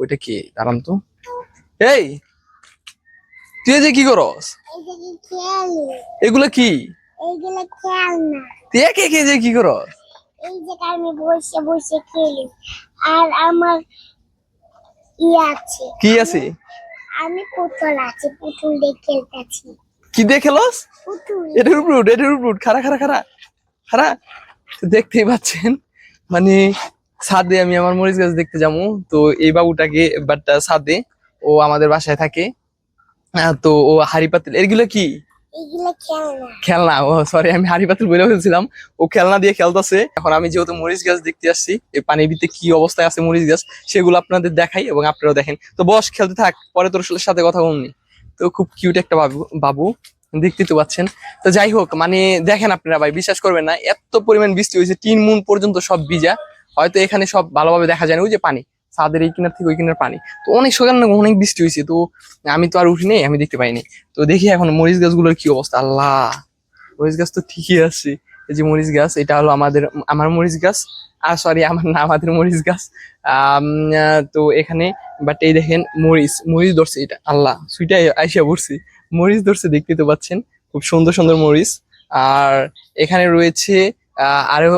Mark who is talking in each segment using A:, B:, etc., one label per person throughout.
A: ওইটা কি? দাঁড়ান তো। এই তুই যে কি করস? এগুলো কি? তুই যে কি করস
B: এই যে আমি বসে বসে খেলি আর আমার ই আছে।
A: কি আছে?
B: আমি পুতুল আছে পুতুল দিয়ে খেলতেছি।
A: কি দিয়ে খেলস?
B: পুতুল।
A: এটার উপর এটার উপর খারা খারা খারা খারা দেখতেই পাচ্ছেন। মানে ছাদে আমি আমার মরিচ গাছ দেখতে যাব। তো এই বাবুটাকে বাট ছাদে ও আমাদের বাসায় থাকে। তো ও হাড়ি পাতিল এগুলো কি? খেলনা। ও সরি আমি হাড়ি পাতিল বলে ফেলছিলাম। ও খেলনা দিয়ে খেলতেছে। এখন আমি যেহেতু মরিচ গাছ দেখতে আসছি এই পানির ভিতরে কি অবস্থায় আছে মরিচ গাছ সেগুলো আপনাদের দেখাই এবং আপনারাও দেখেন। তো বস খেলতে থাক পরে তোর সাথে কথা বলনি তো খুব কিউট একটা বাবু বাবু দেখতে তো পাচ্ছেন। তো যাই হোক মানে দেখেন আপনারা ভাই বিশ্বাস করবেন না এত পরিমাণ বৃষ্টি হয়েছে তিন মুন পর্যন্ত সব ভিজা। হয়তো এখানে সব ভালোভাবে দেখা যায় না, ওই যে পানি, ছাদের এই কিনার থেকে ওই কিনার পানি। তো অনেক সকাল না অনেক বৃষ্টি হয়েছে, তো আমি তো আর উঠি নেই, আমি দেখতে পাইনি। তো দেখি এখন মরিচ গাছগুলোর কি অবস্থা, আল্লাহ! মরিচ গাছ তো ঠিকই আছে, এই যে মরিচ গাছ, এটা হলো আমাদের, আমার মরিচ গাছ, আর সরি আমার না, আমাদের মরিচ গাছ। তো এখানে বাট এই দেখেন মরিচ মরিচ ধরছে এটা, আল্লাহ! সুইটা আইসা পড়ছি, মরিচ ধরছে, দেখতে তো পাচ্ছেন, খুব সুন্দর সুন্দর মরিচ। আর এখানে রয়েছে আরও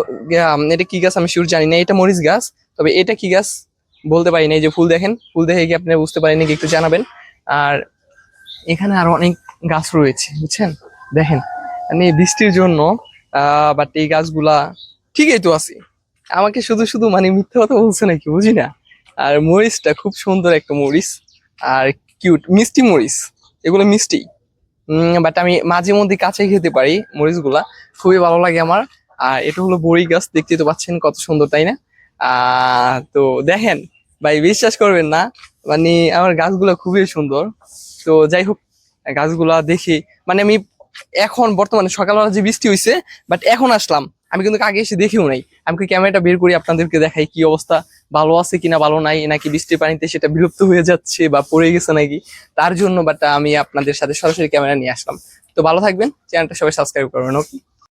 A: এটা কি গাছ আমি শিওর জানি না, এটা মরিচ গাছ, তবে এটা কি গাছ বলতে পারি না, এই যে ফুল দেখেন, ফুল দেখে কি আপনি বুঝতে পারেন কি একটু জানাবেন। আর এখানে আরও অনেক গাছ রয়েছে, বুঝছেন? দেখেন মানে বৃষ্টির জন্য বাট এই গাছগুলা ঠিকই তো আছে। আমাকে শুধু শুধু মানে মিথ্যা কথা বলছে নাকি, বুঝি না। আর মরিচটা খুব সুন্দর একটা মরিচ, আর কিউট মিষ্টি মরিচ, এগুলো মিষ্টি। বাট আমি মাঝে মধ্যে কাছে খেতে পারি মরিচগুলা, খুবই ভালো লাগে আমার। আর এটা হলো বড়ি গাছ দেখতে তো পাচ্ছেন কত সুন্দর, তাই না? তো দেখেন, ভাই, বিশ্বাস করবেন না মানে আমার গাছগুলো খুবই সুন্দর। তো যাই হোক, গাছগুলা দেখি। মানে আমি এখন বর্তমানে সকালবেলা যে বৃষ্টি হয়েছে বাট এখন আসলাম। আমি কিন্তু আগে এসে দেখিও নাই। আমি কি ক্যামেরাটা বের করি, আপনাদেরকে দেখাই কি অবস্থা, ভালো আছে কিনা, ভালো নাই, নাকি বৃষ্টির পানিতে সেটা বিলুপ্ত হয়ে যাচ্ছে বা পড়ে গেছে নাকি? তার জন্য বাট আমি আপনাদের সাথে সরাসরি ক্যামেরা নিয়ে আসলাম। তো ভালো থাকবেন, চ্যানেলটা সবাই সাবস্ক্রাইব করবেন ওকে